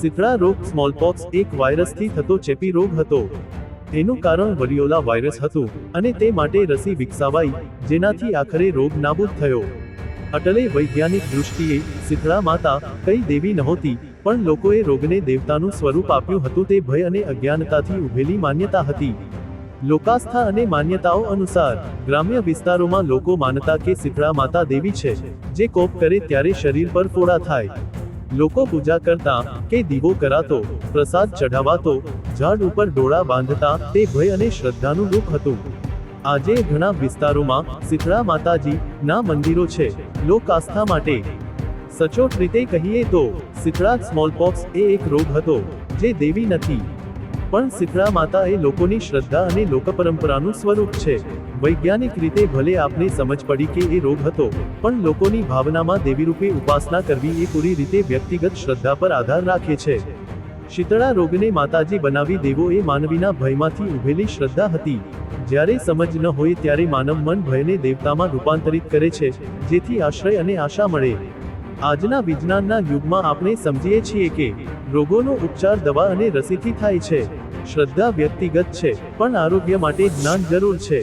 શીતળા રોગ સ્મોલપોક્સ એક વાયરસથી થતો ચેપી રોગ હતો. એનું કારણ વરિયોલા વાયરસ હતું અને તે માટે રસી વિકસાવાઈ, જેનાથી આખરે રોગ નાબૂદ થયો. અટલે વૈજ્ઞાનિક દૃષ્ટિએ શીતળા માતા કઈ દેવી નહોતી, પણ લોકોએ રોગને દેવતાનું સ્વરૂપ આપ્યું હતું તે ભય અને અજ્ઞાનતાથી ઉભેલી માન્યતા હતી. લોકાસ્થા અને માન્યતાઓ અનુસાર, ગ્રામ્ય વિસ્તારોમાં લોકો માનતા કે શીતળા માતા દેવી છે, જે કોપ કરે ત્યારે શરીર પર ફોડા થાય. લોકો પૂજા કરતા કે દીવો કરાતો, પ્રસાદ ચઢાવાતો, ઝાડ ઉપર ડોળા બાંધતા તે ભય અને શ્રદ્ધાનું રૂપ હતું. આજે ઘણા વિસ્તારોમાં શીતળા માતાજી ના મંદિરો છે, લોક આસ્થા માટે. સચોટ રીતે કહીએ તો શીતળા સ્મોલપોક્સ એ એક રોગ હતો, જે દેવી નથી. પણ શીતળા માતા એ લોકોની શ્રદ્ધા અને લોકપરંપરાનું સ્વરૂપ છે. વૈજ્ઞાનિક રીતે ભલે આપને સમજ પડી કે એ રોગ હતો, પણ લોકોની ભાવનામાં દેવીરૂપે ઉપાસના કરવી એ પૂરી રીતે વ્યક્તિગત શ્રદ્ધા પર આધાર રાખે છે. શીતળા રોગને માતાજી બનાવી દેવો એ માનવીના ભયમાંથી ઉભેલી શ્રદ્ધા હતી. જ્યારે સમજ ન હોય ત્યારે માનવ મન ભયને દેવતામાં રૂપાંતરિત કરે છે, જેથી આશ્રય અને આશા મળે. આજના વિજ્ઞાનના યુગમાં આપણે સમજીએ છીએ કે રોગોનો ઉપચાર દવા અને રસીથી થાય છે. શ્રદ્ધા વ્યક્તિગત છે પણ આરોગ્ય માટે જ્ઞાન જરૂર છે.